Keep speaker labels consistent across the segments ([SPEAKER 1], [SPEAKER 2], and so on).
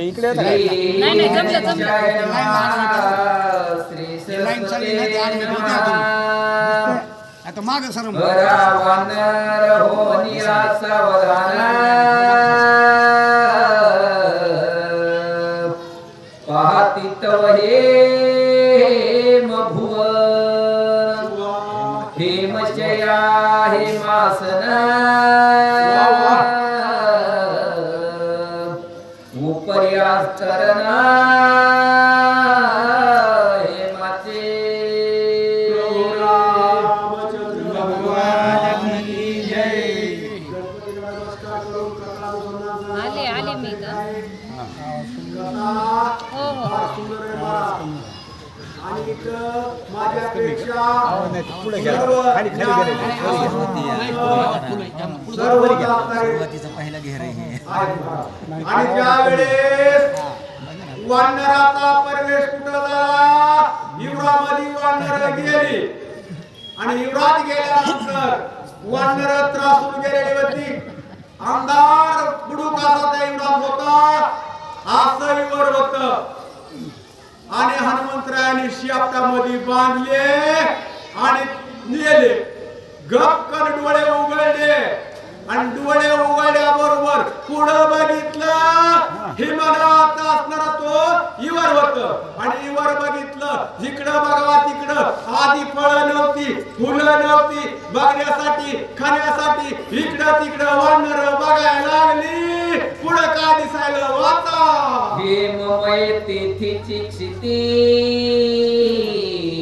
[SPEAKER 1] इकडे
[SPEAKER 2] नाही नाही जमलं जमलं
[SPEAKER 3] या आता माग सर
[SPEAKER 4] पाहती हे मभुव हेमशया हेमासन उपर्यास्तरणा हेमाचे
[SPEAKER 2] आले आले मी हो हो
[SPEAKER 5] आणि इथं माझ्यापेक्षा. सर्व
[SPEAKER 1] खाली खाली गेले
[SPEAKER 5] आणि ज्या वेळेस वानराचा प्रवेश कुठं झाला? युवरामध्ये वानर गेली. आणि युवराज गेल्यानंतर वानर त्रासून गेलेली होती. आमदार बुडूक असा त्या युवरात होता असं युवर होत. आणि हनुमंतरायाने शियाप्तामध्ये बांधले आणि नेले. गपकन डोळे उघडले. आणि डोळे उघडल्याबरोबर पुढं बघितलं हिमनाथ असणारा तो इवर होत. आणि इवर बघितलं जिकडं बघावा तिकडं आधी फळं नव्हती फुलं नव्हती बघण्यासाठी खाण्यासाठी इकडं तिकडं वानर बघायला लागली. पुढं काय दिसायला? वाचा.
[SPEAKER 4] हेममय तेथीची क्षिती.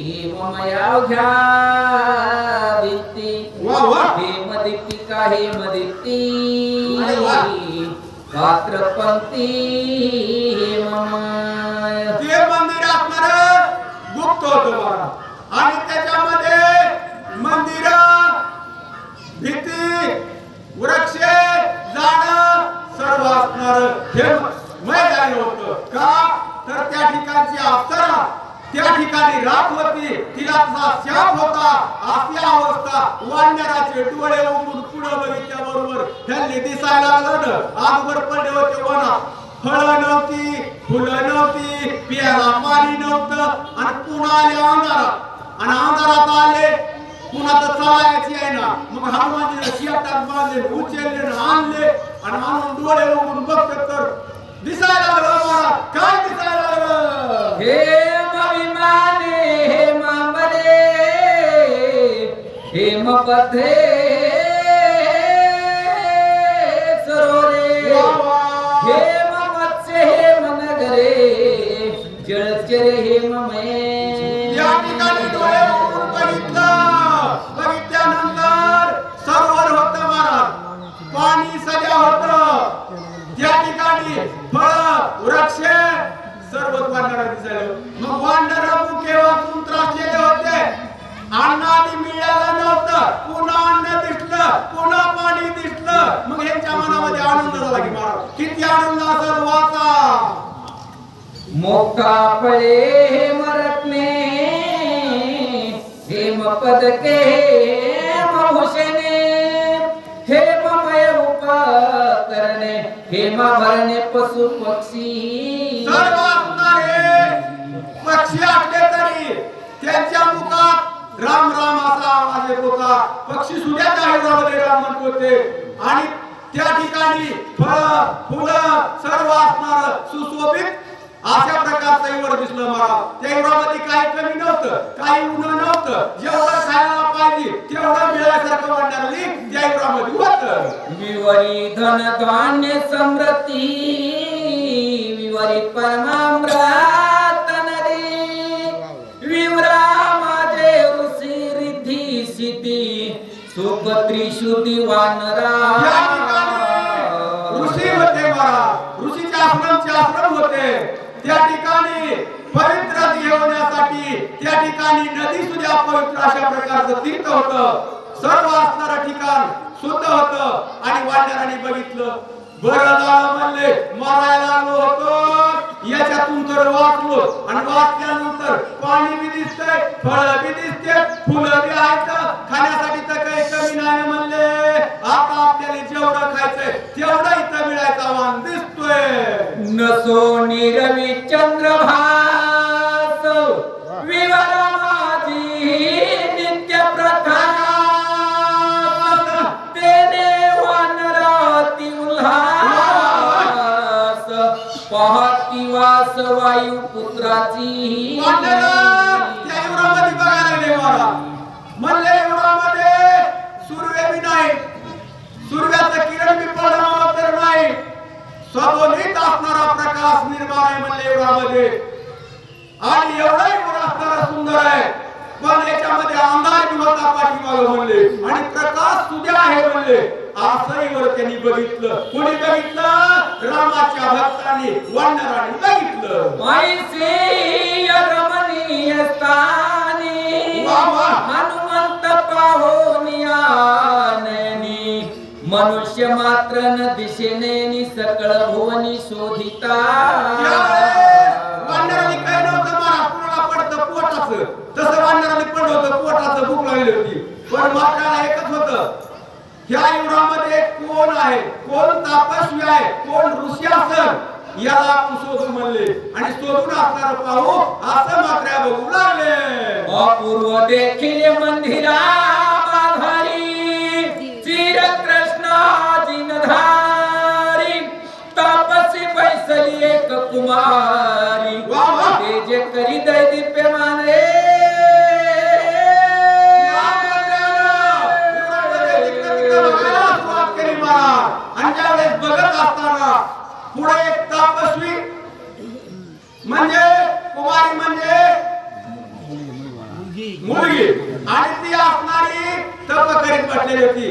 [SPEAKER 4] हेममयावघ्या घ्या
[SPEAKER 5] अरे वा.
[SPEAKER 4] पात्र पंक्ती
[SPEAKER 5] ते मंदिर असणार गुप्त होत आणि त्याच्यामध्ये मंदिर भीती वृक्ष झाड सर्व असणार. हे मैदान होत. का? तर त्या ठिकाणची अप्सरा त्या ठिकाणी रात होती तिला शाप होता अशी अवस्था वानराचे डोळे उघडून पुढे बघितल्या बरोबर. त्यांनी दिसायला लागलं आगवर पडले होते कोणा फळ नव्हती फुलं नव्हती प्यायला पाणी नव्हतं आणि पुन्हा आले अंधारात. आणि अंधारात आले पुन्हा तर चालायची आहे ना. मग हनुमानजीने शेतात बांधले उचलले आणले आणि आणून डोळे उघडून बघतात तर दिसायला लागलं काय दिसायला लागलं?
[SPEAKER 4] हेम विमाने हेमांबरे हेमपथे सरोरे.
[SPEAKER 5] वा वा.
[SPEAKER 4] हेम मत्स्य हेम नगरे जळचरे हेममये
[SPEAKER 5] या
[SPEAKER 4] मोका फळे हेमरत्ने हेम पदके हेमभूषणे हेममय उपकरणे हेमाभरणे पशु पक्षी।
[SPEAKER 5] सर्व असणारे पक्षी असले तरी त्यांच्या मुखात राम राम असा आवाज येत होता. पक्षी सुद्धा जाहीर राम म्हणत होते. आणि त्या ठिकाणी फळ फुलं सर्व असणार सुशोभित अशा प्रकारचं इवर दिसलं मला. त्या इवरामध्ये काही कमी नव्हतं काही उन्ह नव्हतं. जेवढं खायला पाहिजे तेवढं मिळाल्यासारखं वाटणारी. त्या इवरामध्ये होतं.
[SPEAKER 4] विवरी धन धान्य समृद्धी विवरी ऋषी रिद्धी सिद्धी सुख त्रिशुद्धी वानरा.
[SPEAKER 5] या ठिकाणी ऋषी होते महाराज. ऋषीचे आश्रमचे आश्रम होते. त्या ठिकाणी पवित्र घेवण्यासाठी त्या ठिकाणी नदी सुद्धा पवित्र अशा प्रकारचं तीर्थ होत. सर्व असणारं ठिकाण शुद्ध होत. आणि वानराने बघितलं बरं झालं म्हणले मारायला आलो होतो. याच्यातून तर वाचलो. आणि वाचल्यानंतर पाणी बी दिसतंय फळ पण याच्यामध्ये अंधार बी होता पाठीमागं म्हणले आणि प्रकाश सुद्या आहे म्हणले. असंही त्यांनी बघितलं. कोणी बघितलं? रामाच्या भक्तांनी वानरांनी बघितलं.
[SPEAKER 4] रमणीय स्थानी. हनुमंत पाहोनियाननी मनुष्य मात्र न दिशेने सकळ भुवनी शोधिता.
[SPEAKER 5] वानराने काय नव्हतं? महाराष्ट्राला पडतं पोटाचं. तसं वानराने पण होतं पोटाचं भूक लागली होती. पण मात्राला एकच होतं ह्या युगामध्ये कोण आहे? कोण तापस्वी आहे? कोण ऋषी असेल याला आपण शोधून म्हणले. आणि शोधून असणार पाहू असं मात्र बघू लागले.
[SPEAKER 4] अपूर्व देखील मंदिरा
[SPEAKER 5] असताना पुढे एक तापस्वी म्हणजे कुमारी म्हणजे मुलगी. आणि ती असणारी तप करीत बसलेली होती.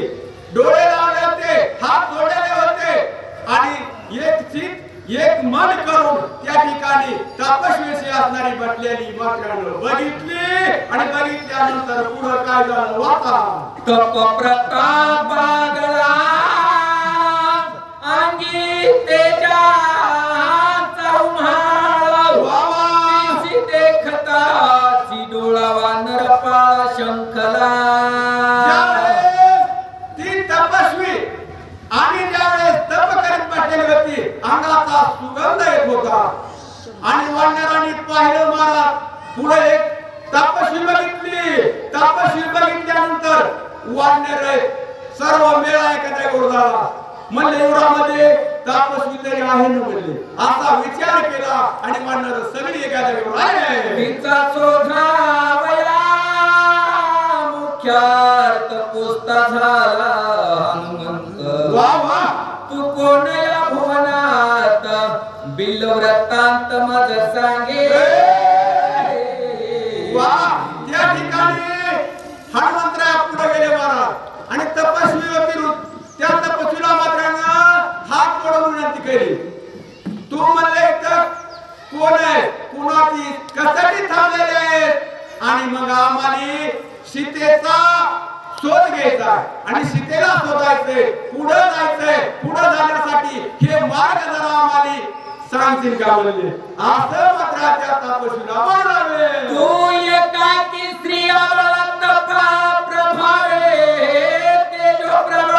[SPEAKER 5] डोळे लावले होते हात जोडलेले होते. आणि एक चित एक मन करून त्या ठिकाणी तपस्वीशी असणारी बसलेली मात्रानं बघितली आणि बघितल्यानंतर पुढं काय झालं? वाचा.
[SPEAKER 4] तप प्रताप बागला अंगी तेजाचा उन्हाळा
[SPEAKER 5] वा वा.
[SPEAKER 4] दिसी देखताची डोळावा नरपाळ शंखला
[SPEAKER 5] ज्यावेळेस ती तपस्वी आणि ज्यावेळेस तप करीत बसलेली होती अंगाचा सुगंध येत होता आणि वानरांनी पाहिलं महाराज पुढे एक तपस्वी बघितली तपस्वी बघितल्यानंतर वानर सर्व मेळा एखाद्या झाला म्हणले युरामध्ये तापस्वी तरी आहे ना म्हणले असा विचार केला आणि वानर सगळी
[SPEAKER 4] तिचा शोधावया मुख्यार्थ पोचता झाला हनुमंत.
[SPEAKER 5] वा वा.
[SPEAKER 4] तू कोण या भुवनात? बिल वृत्तांत मज सांगे.
[SPEAKER 5] वा त्या ठिकाणी हनुमंतराय पुढे गेले महाराज आणि तपस्वी होती रु- त्या तपस्वीला मात्र हात जोडून विनंती केली. तू म्हणले तर कोण आहे? कुणाची? कशासाठी थांबलेले आहे आणि मग आम्हाला सीतेचा शोध घ्यायचा आणि सीतेला शोधायचंय. पुढे जायचंय. पुढे जाण्यासाठी हे मार्ग जरा आम्हाला सांगतील का म्हणजे? असं मात्र तापशी तपस्वीला
[SPEAKER 4] तू एकाकी स्त्री प्रभावे. तेजो प्रभा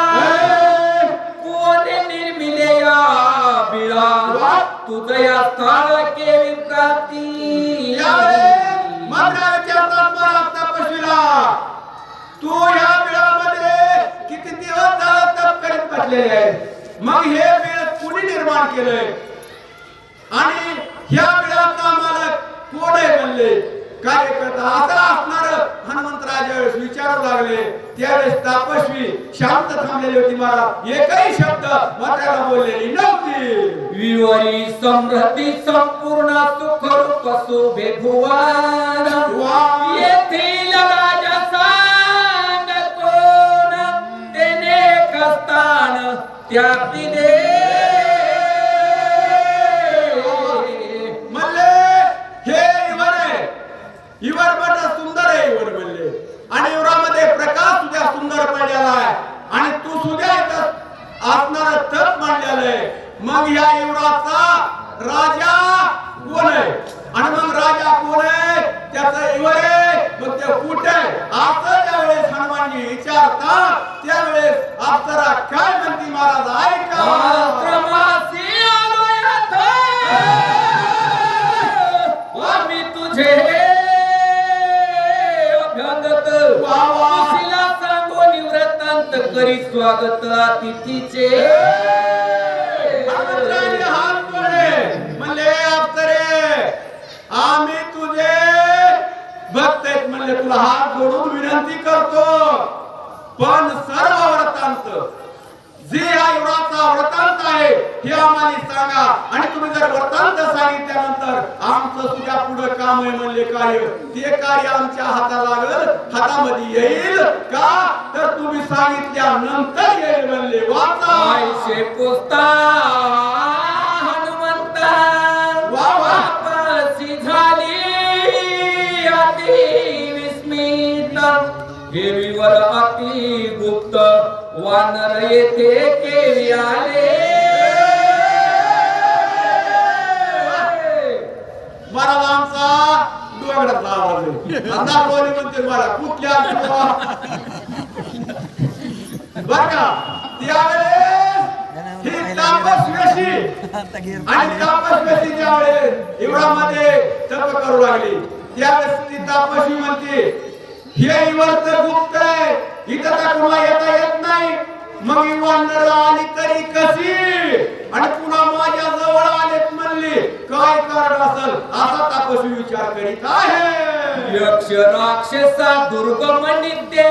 [SPEAKER 4] बिळा तुझ या स्थळ केली प्राप्ती.
[SPEAKER 5] यावेळेस मात्र विचारतात तपस्वीला तू या बिळामध्ये किती दिवस झाला तप करीत बसलेले? मग हे बिळ कुणी निर्माण केलंय आणि ह्या बिळाचा मालक कोण आहे म्हणले कार्यकर्ता असा असणार हनुमंतराव ज्यावेळेस विचारू लागले. त्यावेळेस तापस्वी शांत थांबलेली होती मला एकही शब्द मात्राला बोललेली नव्हती.
[SPEAKER 4] विवरी समृद्धी संपूर्ण सुख रूप शोभे भुवन. येथील राजा सांग कोण तेने कस्तान त्यापी
[SPEAKER 5] पण सर्व वृत्तांत जे हा युवराचा वृत्तांत आहे हे आम्हाला सांगा. आणि तुम्ही जर वृत्तांत सांगितल्यानंतर आमचं तुझ्या पुढे काम आहे म्हणले कार्य ते कार्य आमच्या हाताला लागल हातामध्ये येईल का? तर तुम्ही सांगितल्यानंतर येईल म्हणले. वाचा.
[SPEAKER 4] पुस्ता वानर येथे केवी आले
[SPEAKER 5] महाराज आमचा डोंगरातला आवाज आहे. अंधार बोली म्हणते मला कुठल्या बर का? त्यावेळेस ही तापसवेशी आणि तापसवेशी ज्यावेळेस हिवरामध्ये तप करू लागली त्यावेळेस ती तापसी म्हणते हे इवर तर गुप्त आहे. इथं तर कोणाला येता येत नाही. मग वानर आली तरी कशी? आणि पुन्हा माझ्या जवळ आलेत म्हणली काय कारण असल? असा तापसी विचार करीत आहे.
[SPEAKER 4] यक्ष राक्षसा दुर्गम नित्य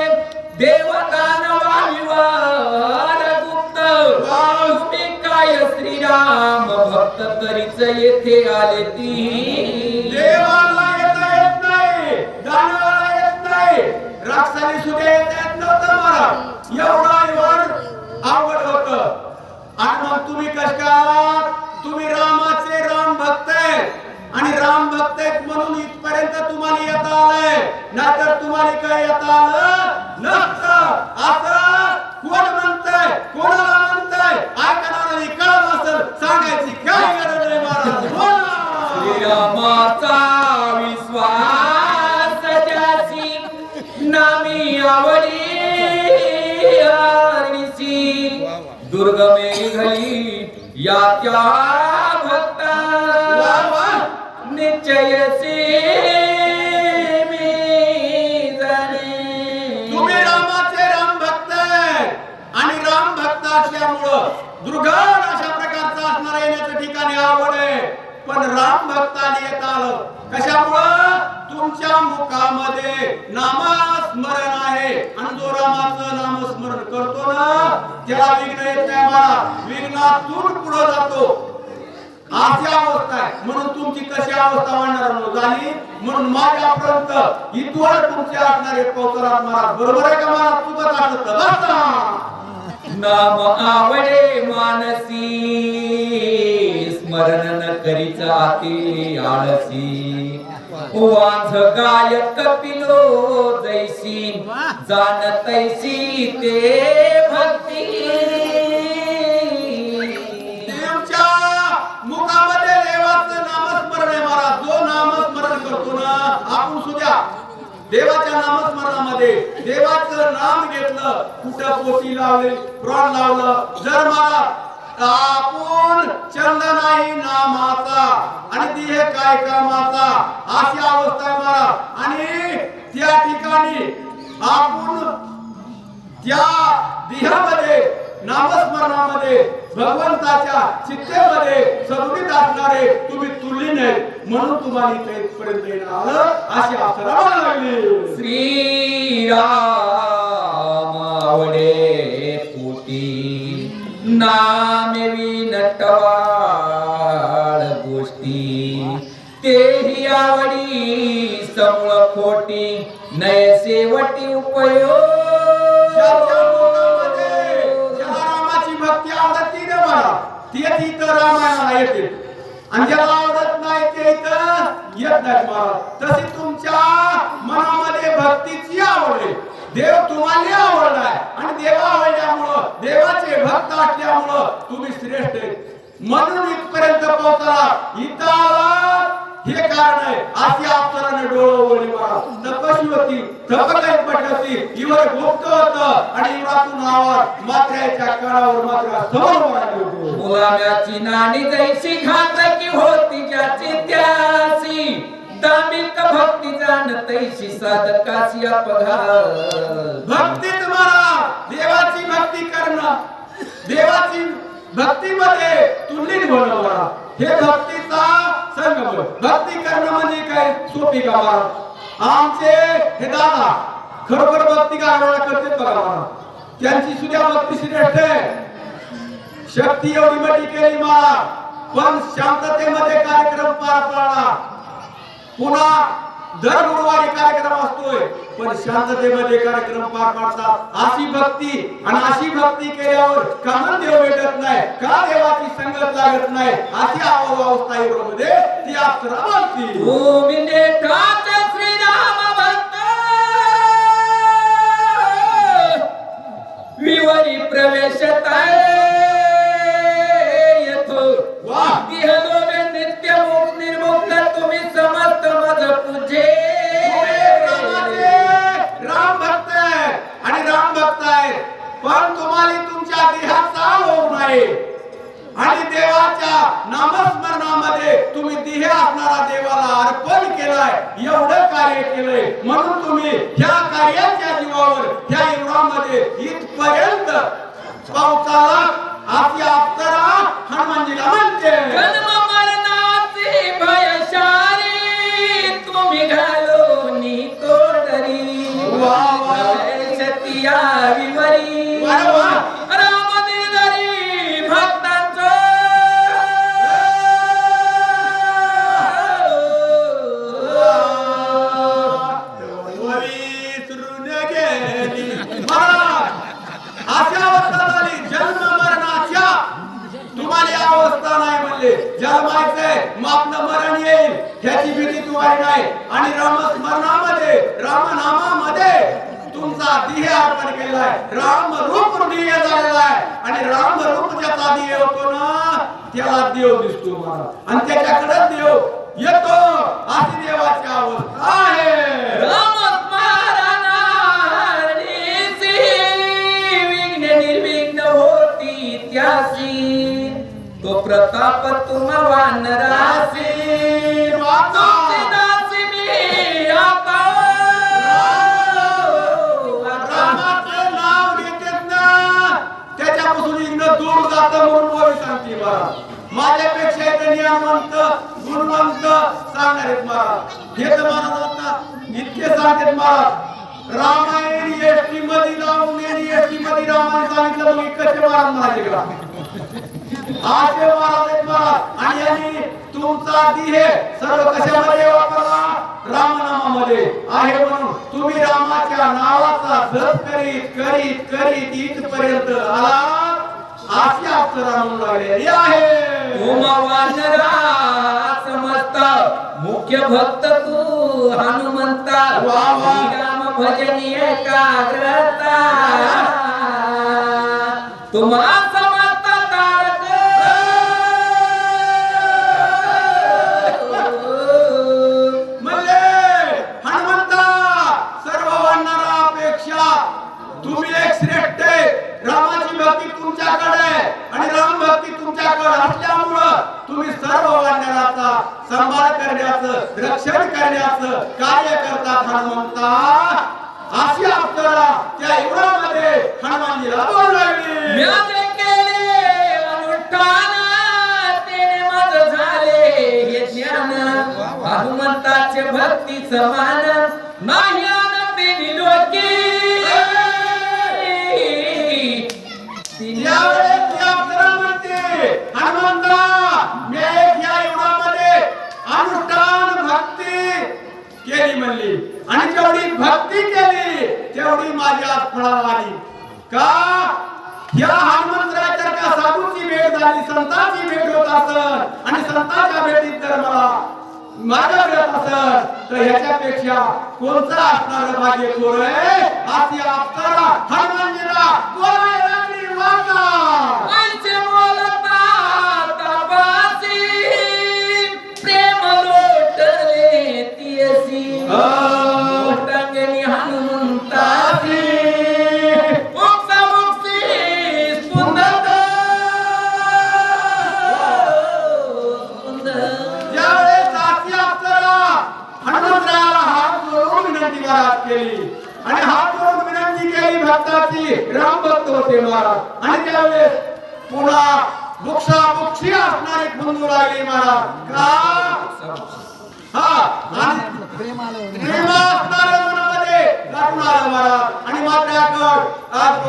[SPEAKER 4] देवदानवा विवार गुप्त. तुम्ही काय श्रीराम भक्त तरीच येथे आले ती.
[SPEAKER 5] देवाला येता येत नाही दानवाला येत नाही. राक्षसाने सुद्धा येता येत नव्हतं मला. एवढा वर आवड होत. आणि मग तुम्ही कष्ट तुम्ही रामाचे तुमच्या मुखामध्ये नामस्मरण आहे. आणि जो रामाचं नामस्मरण करतो ना? त्याला विघ्न येत नाही मला विघ्नातून पुढे जातो. अशी अवस्था आहे. म्हणून तुमची कशी अवस्था वाढणार झाली म्हणून माझ्यापर्यंत इथवर तुमचे असणारे पोहोचणार महाराज बरोबर आहे का महाराज? चुकत आठवत
[SPEAKER 4] नाम आवडे मानसी. स्मरण न करीच आती आळसी. वाझ गाय कपिलो जैसी जाण तैसी ते भक्ती.
[SPEAKER 5] तुमच्या मुखामध्ये देवाचं नामस्मरण आहे महाराज. जो नामस्मरण करतो ना आपण सुद्धा देवाच्या नामस्मरणामध्ये देवाचं नाम घेतलं कुठं पोटी लावले प्रॉण लावलं जर मला आपण चंदनाई नामाचा आणि ती हे काय कामाचा? अशी अवस्था आहे महाराज आणि त्या ठिकाणी आपण त्या देहामध्ये नामस्मरणामध्ये भगवंताच्या चित्तेमध्ये सदुदित असणारे तुम्ही तुलली नाही म्हणून तुम्हाला इथे इथपर्यंत येणं आलं. अशी अप्सरा लागली.
[SPEAKER 4] श्री राम आवडे. नामेवी नटवाळ गोष्टी. तेही आवडी समूळ खोटी नय शेवटी उपयोग.
[SPEAKER 5] रामाची भक्ती आवडत ती ना मला. ते तिथं रामायणाला येते. आणि ज्याला आवडत नाही ते इथं येत नाही मला. तसे देव तुम्हाला आवडलाय. आणि देवा आवडल्यामुळं देवाचे भक्त असल्यामुळं तुम्ही श्रेष्ठ आहेत म्हणून इथपर्यंत पोहोचला. इथं हे कारण आहे. अशी अप्सराने डोळं उघडी मला तपशी होती तपकाई पटती इवर गुप्त होत आणि इवरातून आवाज मात्र्याच्या काळावर मात्र समोर म्हणाले होती.
[SPEAKER 4] गुलाब्याची नाणी जैशी घातकी होती ज्याची त्यासी. मिल्क भक्ती जाण तैशी साधकाशी अपघात.
[SPEAKER 5] भक्तीत मला देवाची भक्ती करणं. देवाची भक्तीमध्ये तुल्लीन होणं हे भक्तीचा संगम भक्ती करणं म्हणजे काय? सोपी का आमचे हे दादा खरोखर भक्ती गावाला करते बघा त्यांची सुद्धा भक्ती श्रेष्ठ आहे. शक्ती एवढी मोठी केली मला. पण शांततेमध्ये कार्यक्रम पार पाडला. पुन्हा दर गुरुवारी कार्यक्रम असतोय पण शांततेमध्ये कार्यक्रम पार पाडतात. अशी भक्ती आणि अशी भक्ती केल्यावर कामन देव भेटत नाही का देवाची संगत लागत नाही अशी अवस्था मध्ये ती
[SPEAKER 4] नेठाच श्रीराम भक्त. विवरी प्रवेशत येतो नित्य मुक्त
[SPEAKER 5] देवाच्या नामस्मरणामध्ये तुम्ही देह असणारा देवाला अर्पण केलाय एवढं कार्य केलंय. म्हणून तुम्ही ह्या कार्याच्या जीवावर ह्या युगामध्ये इथपर्यंत पावसाला अशी अप्सरा हनुमानजीला म्हणते.
[SPEAKER 4] जन्म मरणाची भयशारी तुम्ही घालून तोडरी
[SPEAKER 5] वा, वा.
[SPEAKER 4] शतिया विवरी.
[SPEAKER 5] जन्मायचंय मग आपलं मरण येईल. ह्याची भीती तुम्हाला नाही आणि रामस्मरणामध्ये रामनामामध्ये तुमचा देह अर्पण केलाय. राम रूप देह झालेला आहे. आणि राम रूप ज्याचा देह होतो ना त्याला देव दिसतो मला. आणि त्याच्याकडे देव येतो. अशी देवाची अवस्था आहे.
[SPEAKER 4] राम प्रताप तुम वानरासी तुलसीदासी मी आता
[SPEAKER 5] रामाचं नाव घेतात ना त्याच्यापासून इकडं दूर जातं म्हणून सांगते मला माझ्यापेक्षा गुणवंत सांगणार आहेत हे तर इतके सांगतात रामायण एसटी मध्ये लावून एसटी मध्ये रामायण सांगितलं मग कसे महाराज म्हणाले आशे महाराज आहेत महाराज आणि यांनी तुमचा दिहे सर्व कशामध्ये वापरला? रामनामामध्ये. आहे म्हणून तुम्ही रामाच्या नावाचा जप करीत करीत करीत इथपर्यंत आला. म्हणून लागलेली आहे.
[SPEAKER 4] समस्त मुख्य भक्त तू हनुमंता.
[SPEAKER 5] वा वा.
[SPEAKER 4] राम भजनी एकाग्रता. तुम्हा
[SPEAKER 5] तुम्ही सर्व वानराचा सांभाळ करण्याचं रक्षण करण्याचं कार्य करतात हनुमंता. अशी आपल्याला त्या युगामध्ये हनुमानजी बोल लागली
[SPEAKER 4] झाले हे ज्ञान हनुमंताचे
[SPEAKER 5] भक्तीचं मान केली म्हणली. आणि जेवढी भक्ती केली तेवढी माझ्या फळाला आली. का? या हनुमंतराच्या त्या साधूची भेट झाली संतांची भेट होत असत आणि संतांच्या भेटीत जर मला माझ्या मिळत असत तर ह्याच्यापेक्षा कोणता असणार माझे थोर आहे? अशी अप्सरा हनुमानजीला बोलायला लागली वाचा.
[SPEAKER 4] ऐसे बोलता आणि हात जोडून विनंती केली भक्ताची राम भक्त
[SPEAKER 5] होते महाराज. आणि त्यावेळेस पुन्हा मुक्षा मुक्षी असणारी बंधू लागली महाराज. का? हा
[SPEAKER 3] प्रेम आलं
[SPEAKER 5] प्रेम असणारं मनामध्ये आणि मात्र्याकड आज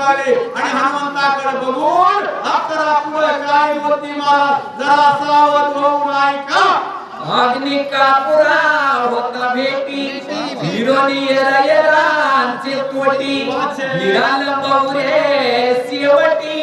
[SPEAKER 5] आले आणि हनुमंताकडे बघून पुढे काय होती महाराज जरा सावध होऊन ऐका
[SPEAKER 4] अग्नी कापुरा होता भेटी. हिरोनी येरांचे तोटी. निराल बौरे शेवटी.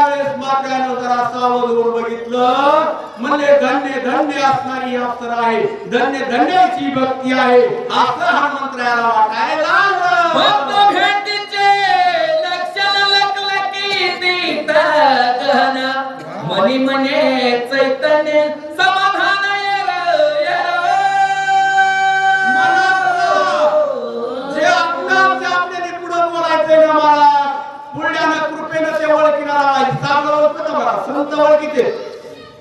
[SPEAKER 5] त्यावेळेस मात्र्यानं जरा सावध होऊन बघितलं म्हणजे धन्य धन्य असणारी ही अप्सरा आहे. धन्य धन्याची भक्ती आहे. असं हनुमंतरायाला वाटायला
[SPEAKER 4] भक्त भेटीचे लक्षण लकलकी दीत गहन मनी मने चैतन्य
[SPEAKER 5] सम लावायचे चांगलं मला. संत ओळखीते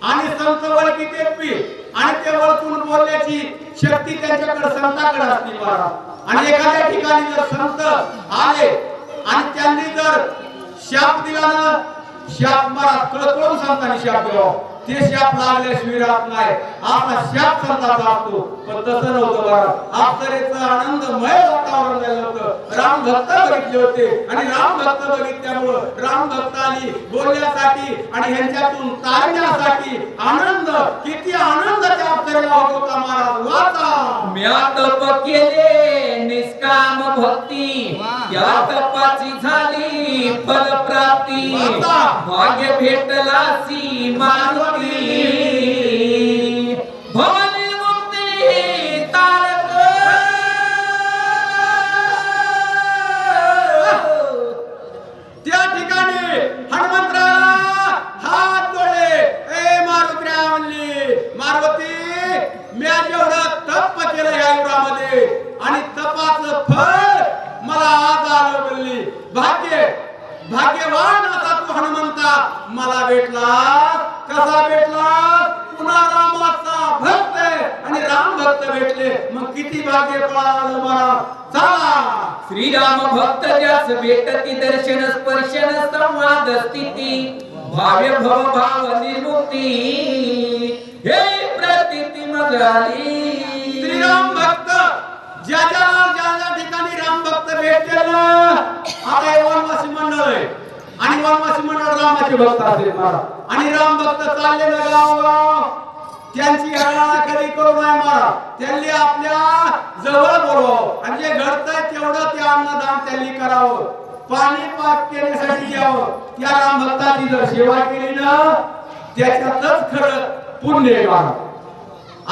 [SPEAKER 5] आणि संत ओळखीते पी. आणि ते ओळखून बोलण्याची शक्ती त्यांच्याकडे संताकडे असते मला आणि एखाद्या ठिकाणी जर संत आले आणि त्यांनी जर शाप दिला ना शाप मारा कळकळून सांगताना शाप दिला. ते शाप लागल्याशिवाय राहत नाही. आपला शाप संताचा असतो पण तसं नव्हतं बरं. अप्सरेचं आनंदमय वातावरण झालं होतं. राम भक्त बघितले होते. आणि राम भक्त बघितल्यामुळं राम भक्तांनी बोलण्यासाठी आणि ह्यांच्यातून तारण्यासाठी आनंद किती आनंद त्या अप्सरेला होत महाराज. वाचा.
[SPEAKER 4] म्या तप केले निष्काम भक्ती. या तपाची झाली फल प्राप्ती भाग्य भेटलासी मारुती. भवनी
[SPEAKER 5] त्या ठिकाणी केलं आणि तपाचं मला भाग्य भाग्यवान असा तू हनुमंता मला भेटला. भाग्य पळालं मला चला
[SPEAKER 4] श्रीराम भक्त ज्यास भेटती दर्शन स्पर्शन संवाद स्थिती भाव्य भव भाव निर्मुक्ती. हे प्रतीती मगाली.
[SPEAKER 5] श्रीराम भक्त ज्या ज्या ज्या ज्या ठिकाणी राम भक्त भेटतील ना आता हे वनवासी मंडळ आहे. आणि वनवासी मंडळ रामाचे भक्त असेल महाराज आणि राम भक्त चालले ना गावोगाव त्यांची हरणा कधी करू नये मारा त्यांनी आपल्या जवळ बोलवावं आणि जे घडतंय तेवढं ते अन्नदान त्यांनी करावं. पाणी पाक केल्यासाठी यावं. त्या राम भक्ताची जर सेवा केली ना त्याच्यातच खरं पुण्य आहे महाराज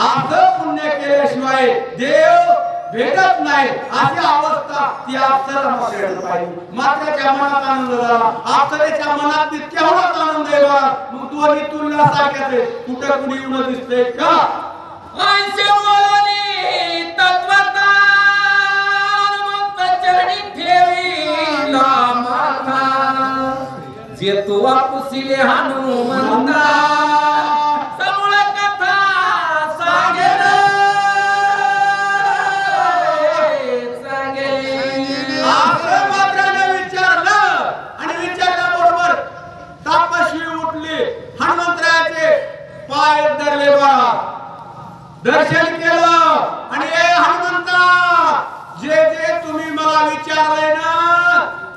[SPEAKER 5] असं पुण्य केल्याशिवाय देव भेटत नाही. अशी अवस्था ती आपल्याला पकडायला पाहिजे. मात्राच्या मनात आनंद झाला. अप्सरेच्या मनात तेवढाच आनंद येवा बा. मग दोन्ही तुलना सारख्याच आहे. कुठं कुणी येऊन दिसते का?
[SPEAKER 4] तत्वता चरणी ठेवी माथा. जे तू वापुसिले हनुमंता
[SPEAKER 5] दर्शन केलं आणि हे हनुमंता जे जे तुम्ही मला विचारले ना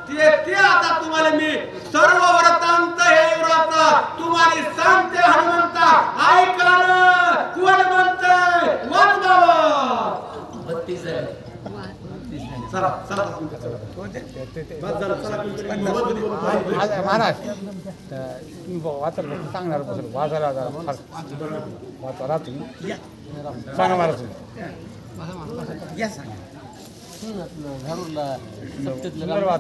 [SPEAKER 5] ते ते आता तुम्हाला मी सर्व व्रतांत हे व्रत तुम्हाला सांगते हनुमंता ऐकला ना कोण म्हणतंय?
[SPEAKER 1] वन महाराज तुम्ही सांगणार वाचायला वाचा राहतो सांगा महाराज तुम्ही.
[SPEAKER 3] या सांग.
[SPEAKER 1] सुंदर तुम्ही